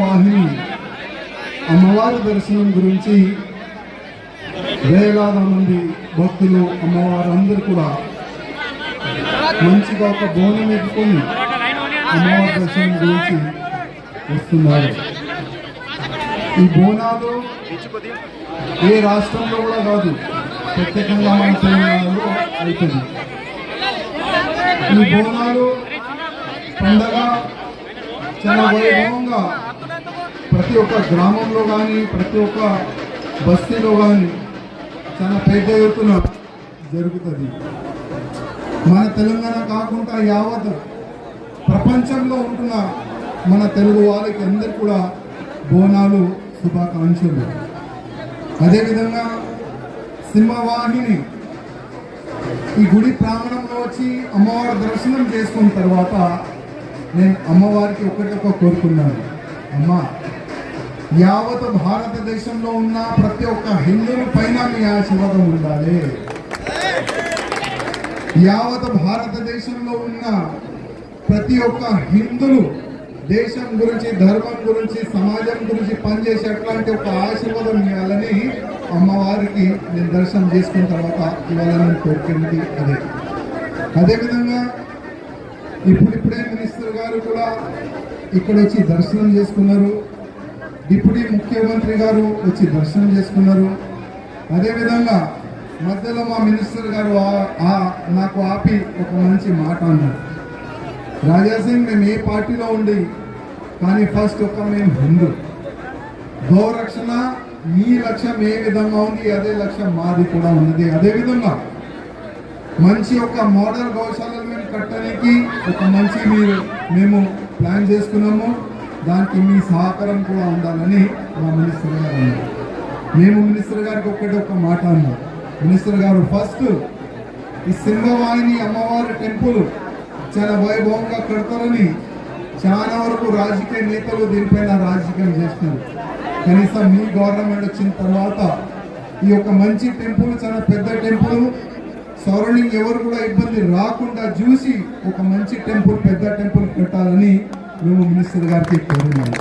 వాహిని అమ్మవారి దర్శనం గురించి వేలాది మంది భక్తులు అమ్మవారు అందరూ కూడా మంచిగా ఒక బోనం ఎత్తుకొని అమ్మవారి దర్శనం గురించి వస్తున్నారు. ఈ బోనాలు ఏ రాష్ట్రంలో కూడా కాదు ప్రత్యేకంగా మన తెలంగాణలో అవుతుంది. ఈ బోనాలు పండగ చాలా వైభవంగా ప్రతి ఒక్క గ్రామంలో కానీ ప్రతి ఒక్క బస్తీలో కానీ చాలా పెద్ద ఎత్తున జరుగుతుంది. మన తెలంగాణ కాకుండా యావత్ ప్రపంచంలో ఉంటున్న మన తెలుగు వాళ్ళకి అందరు కూడా బోనాలు శుభాకాంక్షలు. అదేవిధంగా సింహవాహిని ఈ గుడి ప్రాంగణంలో వచ్చి అమ్మవారి దర్శనం చేసుకున్న తర్వాత నేను అమ్మవారికి ఒకటొక కోరుకున్నాను. అమ్మ యావత్ భారతదేశంలో ఉన్న ప్రతి ఒక్క హిందువుల పైన మీ ఆశీర్వాదం ఉండాలి. యావత్ భారతదేశంలో ఉన్న ప్రతి ఒక్క హిందువులు దేశం గురించి ధర్మం గురించి సమాజం గురించి పనిచేసే అట్లాంటి ఒక ఆశీర్వాదం ఇవ్వాలని అమ్మవారికి నేను దర్శనం చేసుకున్న తర్వాత ఇవ్వాలని కోరుకుంది అదే. అదేవిధంగా ఇప్పుడిప్పుడే మినిస్టర్ గారు కూడా ఇక్కడ వచ్చి దర్శనం చేసుకున్నారు. డిప్యూటీ ముఖ్యమంత్రి గారు వచ్చి దర్శనం చేసుకున్నారు. అదేవిధంగా మధ్యలో మా మినిస్టర్ గారు ఆ- నాకు ఆపి ఒక మంచి మాట అన్నారు. రాజాసింగ్ మేము ఏ పార్టీలో ఉండి కానీ ఫస్ట్ ఒక మేము హిందూ. గౌరక్షణ మీ లక్ష్యం ఏ విధంగా ఉంది అదే లక్ష్యం మాది కూడా ఉన్నది. అదే విధంగా మంచి ఒక మోడల్ గౌశాలను మేము కట్టడానికి ఒక మంచి మీరు మేము ప్లాన్ చేసుకున్నాము. దానికి మీ సహకారం కూడా ఉండాలని మా మినిస్టర్ గారు అన్నారు. మేము మినిస్టర్ గారికి ఒక్కటి ఒక మాట అన్నాం. మినిస్టర్ గారు ఫస్ట్ ఈ సింహవాహిని అమ్మవారి టెంపుల్ చాలా వైభవంగా కడతారని చాలా వరకు రాజకీయ నేతలు దీనిపైన రాజకీయం చేస్తున్నారు. కనీసం మీ గవర్నమెంట్ వచ్చిన తర్వాత ఈ యొక్క మంచి టెంపుల్ చాలా పెద్ద టెంపుల్ సరౌండింగ్ ఎవరు కూడా ఇబ్బంది రాకుండా చూసి ఒక మంచి టెంపుల్ పెద్ద టెంపుల్ కట్టాలని మేము మినిస్టర్ గారికి కోరినాము